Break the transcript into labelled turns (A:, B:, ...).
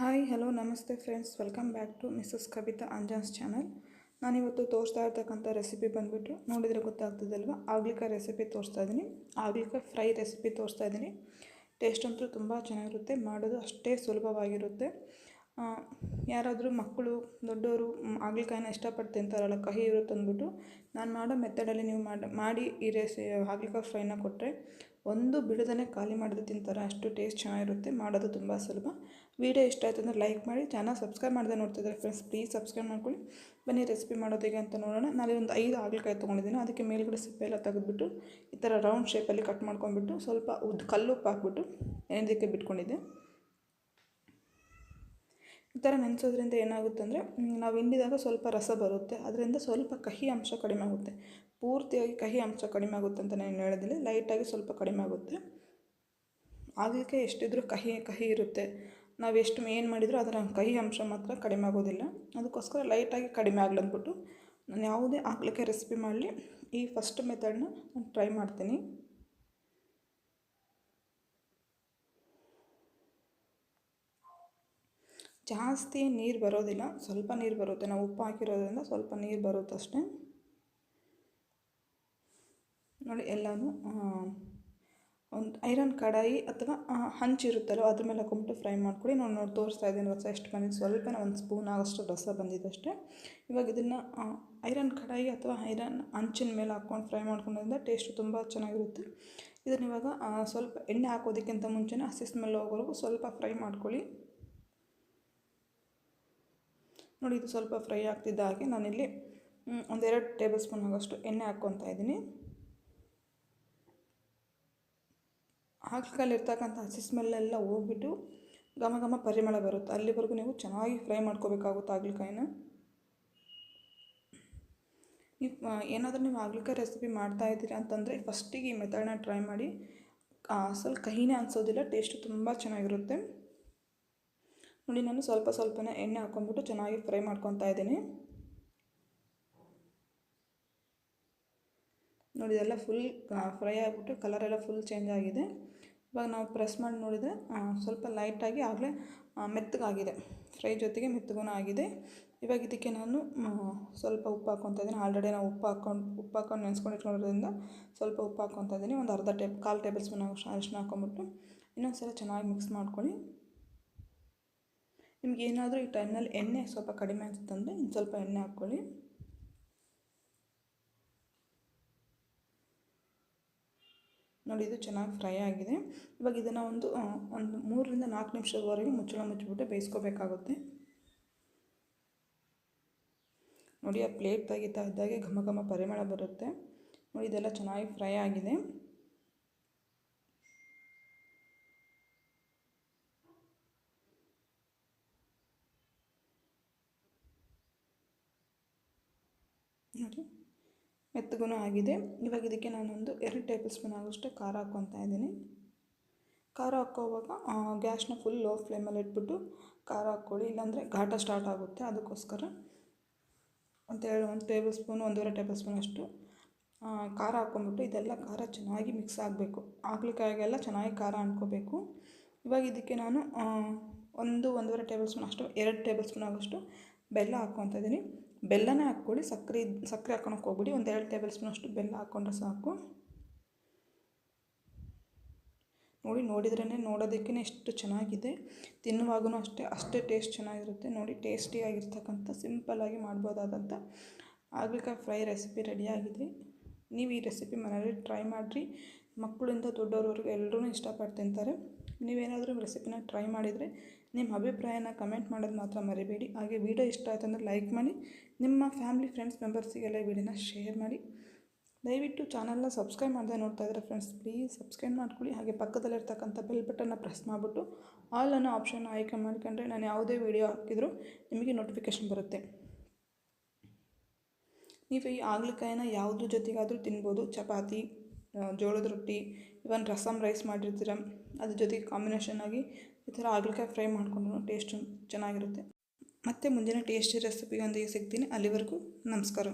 A: Hi, hello, ನಮಸ್ತೆ friends. Welcome back to Mrs Kavita Anjan's channel. ನಾನಿವತ್ತು ತೋರಿಸ್ತಾ ಇರ್ತಕ್ಕಂಥ ರೆಸಿಪಿ ಬಂದುಬಿಟ್ಟು ನೋಡಿದರೆ ಗೊತ್ತಾಗ್ತದಲ್ವ? ಆಗ್ಲಿಕಾಯಿ ರೆಸಿಪಿ ತೋರಿಸ್ತಾ ಇದ್ದೀನಿ. ಆಗ್ಲಿಕಾಯಿ ಫ್ರೈ ರೆಸಿಪಿ ತೋರಿಸ್ತಾ ಇದ್ದೀನಿ. ಟೇಸ್ಟ್ ಅಂತೂ ತುಂಬ ಚೆನ್ನಾಗಿರುತ್ತೆ. ಮಾಡೋದು ಅಷ್ಟೇ ಸುಲಭವಾಗಿರುತ್ತೆ. ಯಾರಾದರೂ ಮಕ್ಕಳು, ದೊಡ್ಡವರು ಆಗ್ಲಿಕಾಯಿನ ಇಷ್ಟಪಟ್ಟು ತಿಂತಾರಲ್ಲ, ಕಹಿ ಇರುತ್ತೆ ಅಂದ್ಬಿಟ್ಟು ನಾನು ಮಾಡೋ ಮೆಥಡಲ್ಲಿ ನೀವು ಮಾಡಿ ಮಾಡಿ ಈ ರೆಸಿ ಆಗ್ಲಿಕಾಯಿ ಫ್ರೈನ ಕೊಟ್ಟರೆ ಒಂದು ಬಿಡದೇ ಖಾಲಿ ಮಾಡಿದ್ರೆ ತಿಂತಾರೆ. ಅಷ್ಟು ಟೇಸ್ಟ್ ಚೆನ್ನಾಗಿರುತ್ತೆ. ಮಾಡೋದು ತುಂಬ ಸುಲಭ. ವೀಡಿಯೋ ಇಷ್ಟ ಆಯಿತು ಅಂದರೆ ಲೈಕ್ ಮಾಡಿ. ಚಾನಲ್ ಸಬ್ಸ್ಕ್ರೈಬ್ ಮಾಡಿದೆ ನೋಡ್ತಿದ್ದಾರೆ ಫ್ರೆಂಡ್ಸ್ ಪ್ಲೀಸ್ ಸಬ್ಸ್ಕ್ರೈಬ್ ಮಾಡ್ಕೊಳ್ಳಿ. ಬನ್ನಿ ರೆಸಿಪಿ ಮಾಡೋದಿಗೆ ಅಂತ ನೋಡೋಣ. ನಾನು ಒಂದು ಐದು ಹಾಗಲಕಾಯಿ ತೊಗೊಂಡಿದ್ದೀನಿ. ಅದಕ್ಕೆ ಮೇಲ್ಗಡೆ ಸಿಪ್ಪೆ ಎಲ್ಲ ತೆಗೆದುಬಿಟ್ಟು ಈ ಥರ ರೌಂಡ್ ಶೇಪಲ್ಲಿ ಕಟ್ ಮಾಡ್ಕೊಂಡ್ಬಿಟ್ಟು ಸ್ವಲ್ಪ ಉದ್ದು ಕಲ್ಲುಪ್ಪು ಹಾಕ್ಬಿಟ್ಟು ಎಣ್ಣೆದಕ್ಕೆ ಬಿಟ್ಕೊಂಡಿದ್ದೆ. ಈ ಥರ ನೆನೆಸೋದ್ರಿಂದ ಏನಾಗುತ್ತೆ ಅಂದರೆ ನಾವು ಹಿಂಡಿದಾಗ ಸ್ವಲ್ಪ ರಸ ಬರುತ್ತೆ. ಅದರಿಂದ ಸ್ವಲ್ಪ ಕಹಿ ಅಂಶ ಕಡಿಮೆ ಆಗುತ್ತೆ. ಪೂರ್ತಿಯಾಗಿ ಕಹಿ ಅಂಶ ಕಡಿಮೆ ಆಗುತ್ತೆ ಅಂತ ನಾನು ಹೇಳೋದಿಲ್ಲ. ಲೈಟಾಗಿ ಸ್ವಲ್ಪ ಕಡಿಮೆ ಆಗುತ್ತೆ. ಆಗಲಿಕ್ಕೆ ಎಷ್ಟಿದ್ರೂ ಕಹಿ ಕಹಿ ಇರುತ್ತೆ. ನಾವು ಎಷ್ಟು ಏನು ಮಾಡಿದರೂ ಅದರ ಕಹಿ ಅಂಶ ಮಾತ್ರ ಕಡಿಮೆ ಆಗೋದಿಲ್ಲ. ಅದಕ್ಕೋಸ್ಕರ ಲೈಟಾಗಿ ಕಡಿಮೆ ಆಗಲಿ ಅಂದ್ಬಿಟ್ಟು ನಾನು ಯಾವುದೇ ಆಗಲಿಕ್ಕೆ ರೆಸಿಪಿ ಮಾಡಲಿ. ಈ ಫಸ್ಟ್ ಮೆಥಡ್ನ ನಾನು ಟ್ರೈ ಮಾಡ್ತೀನಿ. ಜಾಸ್ತಿ ನೀರು ಬರೋದಿಲ್ಲ. ಸ್ವಲ್ಪ ನೀರು ಬರುತ್ತೆ. ನಾವು ಉಪ್ಪು ಹಾಕಿರೋದ್ರಿಂದ ಸ್ವಲ್ಪ ನೀರು ಬರುತ್ತೆ ಅಷ್ಟೇ. ನೋಡಿ ಎಲ್ಲನೂ ಒಂದು ಐರನ್ ಕಡಾಯಿ ಅಥವಾ ಹಂಚಿರುತ್ತಲ್ಲೋ ಅದ್ರ ಮೇಲೆ ಹಾಕೊಂಬಿಟ್ಟು ಫ್ರೈ ಮಾಡ್ಕೊಳ್ಳಿ ನಾನು ನೋಡಿ ತೋರಿಸ್ತಾ ಇದ್ದೀನಿ ರಸ ಎಷ್ಟು ಬಂದಿದ್ದು ಸ್ವಲ್ಪ ಒಂದು ಸ್ಪೂನ್ ಆಗೋಷ್ಟು ರಸ ಬಂದಿದ್ದು ಅಷ್ಟೇ. ಇವಾಗ ಇದನ್ನು ಐರನ್ ಕಡಾಯಿ ಅಥವಾ ಐರನ್ ಹಂಚಿನ ಮೇಲೆ ಹಾಕ್ಕೊಂಡು ಫ್ರೈ ಮಾಡ್ಕೊಂಡ್ರಿಂದ ಟೇಸ್ಟ್ ತುಂಬ ಚೆನ್ನಾಗಿರುತ್ತೆ. ಇದನ್ನ ಇವಾಗ ಸ್ವಲ್ಪ ಎಣ್ಣೆ ಹಾಕೋದಕ್ಕಿಂತ ಮುಂಚೆನೇ ಹಸಿ ಸ್ಮೆಲ್ ಹೋಗೋವರೆಗೂ ಸ್ವಲ್ಪ ಫ್ರೈ ಮಾಡ್ಕೊಳ್ಳಿ. ನೋಡಿ, ಇದು ಸ್ವಲ್ಪ ಫ್ರೈ ಆಗ್ತಿದ್ದ ಹಾಗೆ ನಾನಿಲ್ಲಿ ಒಂದೆರಡು ಟೇಬಲ್ ಸ್ಪೂನ್ ಆಗೋಷ್ಟು ಎಣ್ಣೆ ಹಾಕ್ಕೊತಾ ಇದ್ದೀನಿ. ಇರ್ತಕ್ಕಂಥ ಹಸಿ ಸ್ಮೆಲ್ಲೆಲ್ಲ ಹೋಗ್ಬಿಟ್ಟು ಘಮ ಘಮ ಪರಿಮಳ ಬರುತ್ತೆ. ಅಲ್ಲಿವರೆಗೂ ನೀವು ಚೆನ್ನಾಗಿ ಫ್ರೈ ಮಾಡ್ಕೋಬೇಕಾಗುತ್ತೆ ಹಾಗಲಕಾಯಿನ. ನೀವು ಏನಾದರೂ ನೀವು ಹಾಗಲಕಾಯಿ ರೆಸಿಪಿ ಮಾಡ್ತಾ ಇದ್ದೀರಿ ಅಂತಂದರೆ ಫಸ್ಟಿಗೆ ಈ ಮೆಥಡ್ನ ಟ್ರೈ ಮಾಡಿ. ಅಸಲ್ ಕಹಿನೇ ಅನಿಸೋದಿಲ್ಲ, ಟೇಸ್ಟು ತುಂಬ ಚೆನ್ನಾಗಿರುತ್ತೆ. ನೋಡಿ, ನಾನು ಸ್ವಲ್ಪ ಸ್ವಲ್ಪನೇ ಎಣ್ಣೆ ಹಾಕ್ಕೊಂಡ್ಬಿಟ್ಟು ಚೆನ್ನಾಗಿ ಫ್ರೈ ಮಾಡ್ಕೊತಾ ಇದ್ದೀನಿ. ನೋಡಿ ಇದೆಲ್ಲ ಫುಲ್ ಫ್ರೈ ಆಗಿಬಿಟ್ಟು ಕಲರೆಲ್ಲ ಫುಲ್ ಚೇಂಜ್ ಆಗಿದೆ. ಇವಾಗ ನಾವು ಪ್ರೆಸ್ ಮಾಡಿ ನೋಡಿದರೆ ಸ್ವಲ್ಪ ಲೈಟಾಗಿ ಆಗಲೇ ಮೆತ್ತಗಾಗಿದೆ. ಫ್ರೈ ಜೊತೆಗೆ ಮೆತ್ತಗೂ ಆಗಿದೆ. ಇವಾಗ ಇದಕ್ಕೆ ನಾನು ಸ್ವಲ್ಪ ಉಪ್ಪು ಹಾಕ್ಕೊತಾ ಇದ್ದೀನಿ. ಆಲ್ರೆಡಿ ನಾವು ಉಪ್ಪು ಹಾಕ್ಕೊಂಡು ಉಪ್ಪು ಹಾಕ್ಕೊಂಡು ನೆನೆಸ್ಕೊಂಡು ಇಟ್ಕೊಂಡಿರೋದ್ರಿಂದ ಸ್ವಲ್ಪ ಉಪ್ಪು ಹಾಕ್ಕೊತಾ ಇದ್ದೀನಿ. ಒಂದು ಅರ್ಧ ಟೇಬ್, ಕಾಲು ಟೇಬಲ್ ಸ್ಪೂನ್ ಅರಿಶಿನ ಹಾಕ್ಕೊಂಬಿಟ್ಟು ಇನ್ನೊಂದು ಸಲ ಚೆನ್ನಾಗಿ ಮಿಕ್ಸ್ ಮಾಡ್ಕೊಳ್ಳಿ. ನಿಮ್ಗೆ ಏನಾದರೂ ಈ ಟೈಮ್ನಲ್ಲಿ ಎಣ್ಣೆ ಸ್ವಲ್ಪ ಕಡಿಮೆ ಅನಿಸುತ್ತಂದರೆ ಇನ್ನು ಸ್ವಲ್ಪ ಎಣ್ಣೆ ಹಾಕ್ಕೊಳ್ಳಿ. ನೋಡಿ ಇದು ಚೆನ್ನಾಗಿ ಫ್ರೈ ಆಗಿದೆ. ಇವಾಗ ಇದನ್ನು ಒಂದು ಒಂದು ಮೂರರಿಂದ ನಾಲ್ಕು ನಿಮಿಷದವರೆಗೆ ಮುಚ್ಚಳ ಮುಚ್ಚಿಬಿಟ್ಟು ಬೇಯಿಸ್ಕೋಬೇಕಾಗುತ್ತೆ. ನೋಡಿ, ಆ ಪ್ಲೇಟ್ ತೆಗಿತಾ ಇದ್ದಾಗೆ ಘಮ ಘಮ ಪರಿಮಳ ಬರುತ್ತೆ. ನೋಡಿ, ಇದೆಲ್ಲ ಚೆನ್ನಾಗಿ ಫ್ರೈ ಆಗಿದೆ. ನೋಡಿ. ಮೆತ್ತಗೂ ಆಗಿದೆ. ಇವಾಗ ಇದಕ್ಕೆ ನಾನೊಂದು ಎರಡು ಟೇಬಲ್ ಸ್ಪೂನ್ ಆಗೋಷ್ಟು ಖಾರ ಹಾಕ್ಕೊತಾ ಇದ್ದೀನಿ. ಖಾರ ಹಾಕೋವಾಗ ಗ್ಯಾಸ್ನ ಫುಲ್ ಲೋ ಫ್ಲೇಮಲ್ಲಿ ಇಟ್ಬಿಟ್ಟು ಖಾರ ಹಾಕ್ಕೊಳ್ಳಿ. ಇಲ್ಲಾಂದರೆ ಘಾಟ ಸ್ಟಾರ್ಟ್ ಆಗುತ್ತೆ ಅದಕ್ಕೋಸ್ಕರ. ಅಂತೇಳಿ ಒಂದು ಟೇಬಲ್ ಸ್ಪೂನು, ಒಂದೂವರೆ ಟೇಬಲ್ ಸ್ಪೂನ್ ಅಷ್ಟು ಖಾರ ಹಾಕ್ಕೊಂಬಿಟ್ಟು ಇದೆಲ್ಲ ಖಾರ ಚೆನ್ನಾಗಿ ಮಿಕ್ಸ್ ಆಗಬೇಕು. ಆಗ್ಲಿಕ್ಕಾಗೆಲ್ಲ ಚೆನ್ನಾಗಿ ಖಾರ ಅಂದ್ಕೋಬೇಕು ಇವಾಗ ಇದಕ್ಕೆ ನಾನು ಒಂದು, ಒಂದೂವರೆ ಟೇಬಲ್ ಸ್ಪೂನ್ ಅಷ್ಟು, ಎರಡು ಟೇಬಲ್ ಸ್ಪೂನ್ ಆಗೋಷ್ಟು ಬೆಲ್ಲ ಹಾಕ್ಕೊತ ಇದ್ದೀನಿ ಬೆಲ್ಲನೇ ಹಾಕ್ಕೊಳ್ಳಿ. ಸಕ್ಕರೆ ಸಕ್ಕರೆ ಹಾಕೊಳಕ್ಕೆ ಹೋಗ್ಬಿಡಿ. ಒಂದು ಎರಡು ಟೇಬಲ್ ಸ್ಪೂನ್ ಅಷ್ಟು ಬೆಲ್ಲ ಹಾಕ್ಕೊಂಡ್ರೆ ಸಾಕು. ನೋಡಿ ನೋಡಿದ್ರೇ ನೋಡೋದಕ್ಕೇ ಎಷ್ಟು ಚೆನ್ನಾಗಿದೆ. ತಿನ್ನುವಾಗೂ ಅಷ್ಟೇ ಅಷ್ಟೇ ಟೇಸ್ಟ್ ಚೆನ್ನಾಗಿರುತ್ತೆ. ನೋಡಿ ಟೇಸ್ಟಿಯಾಗಿರ್ತಕ್ಕಂಥ ಸಿಂಪಲ್ಲಾಗಿ ಮಾಡ್ಬೋದಾದಂಥ ಹಾಗಲಕಾಯಿ ಫ್ರೈ ರೆಸಿಪಿ ರೆಡಿಯಾಗಿದೆ ನೀವು ಈ ರೆಸಿಪಿ ಮನೆಯಲ್ಲಿ ಟ್ರೈ ಮಾಡಿರಿ. ಮಕ್ಕಳಿಂದ ದೊಡ್ಡವ್ರವರೆಗೂ ಎಲ್ಲರೂ ಇಷ್ಟಪಟ್ಟು ತಿಂತಾರೆ. ನೀವೇನಾದರೂ ರೆಸಿಪಿನ ಟ್ರೈ ಮಾಡಿದರೆ ನಿಮ್ಮ ಅಭಿಪ್ರಾಯನ ಕಮೆಂಟ್ ಮಾಡೋದು ಮಾತ್ರ ಮರಿಬೇಡಿ. ಹಾಗೆ ವಿಡಿಯೋ ಇಷ್ಟ ಆಯಿತು ಅಂದರೆ ಲೈಕ್ ಮಾಡಿ, ನಿಮ್ಮ ಫ್ಯಾಮಿಲಿ ಫ್ರೆಂಡ್ಸ್ ಮೆಂಬರ್ಸಿಗೆಲ್ಲ ವೀಡಿಯೋನ ಶೇರ್ ಮಾಡಿ. ದಯವಿಟ್ಟು ಚಾನಲ್ನ ಸಬ್ಸ್ಕ್ರೈಬ್ ಮಾಡದೆ ನೋಡ್ತಾ ಇದ್ದಾರೆ ಫ್ರೆಂಡ್ಸ್, ಪ್ಲೀಸ್ ಸಬ್ಸ್ಕ್ರೈಬ್ ಮಾಡ್ಕೊಳ್ಳಿ. ಹಾಗೆ ಪಕ್ಕದಲ್ಲಿರ್ತಕ್ಕಂಥ ಬೆಲ್ ಬಟನ್ನ ಪ್ರೆಸ್ ಮಾಡಿಬಿಟ್ಟು ಆಲ್ ಅನ್ನೋ ಆಪ್ಷನ್ ಆಯ್ಕೆ ಮಾಡ್ಕೊಂಡ್ರೆ ನಾನು ಯಾವುದೇ ವೀಡಿಯೋ ಹಾಕಿದರೂ ನಿಮಗೆ ನೋಟಿಫಿಕೇಷನ್ ಬರುತ್ತೆ. ನೀವು ಈ ಆಗ್ಲಿಕಾಯಿನ ಯಾವುದ್ರ ಜೊತೆಗಾದರೂ ತಿನ್ಬೋದು, ಚಪಾತಿ ಜೋಳದ ರೊಟ್ಟಿ ಇವನ್ ರಸಮ್ ರೈಸ್ ಮಾಡಿರ್ತೀರ, ಅದ್ರ ಜೊತೆಗೆ ಕಾಂಬಿನೇಷನ್ ಆಗಿ ಈ ಥರ ಹಾಗಲಕಾಯಿ ಫ್ರೈ ಮಾಡಿಕೊಂಡು ಟೇಸ್ಟ್ ಚೆನ್ನಾಗಿರುತ್ತೆ. ಮತ್ತು ಮುಂದಿನ ಟೇಸ್ಟಿ ರೆಸಿಪಿಯೊಂದಿಗೆ ಸಿಗ್ತೀನಿ. ಅಲ್ಲಿವರೆಗೂ ನಮಸ್ಕಾರ.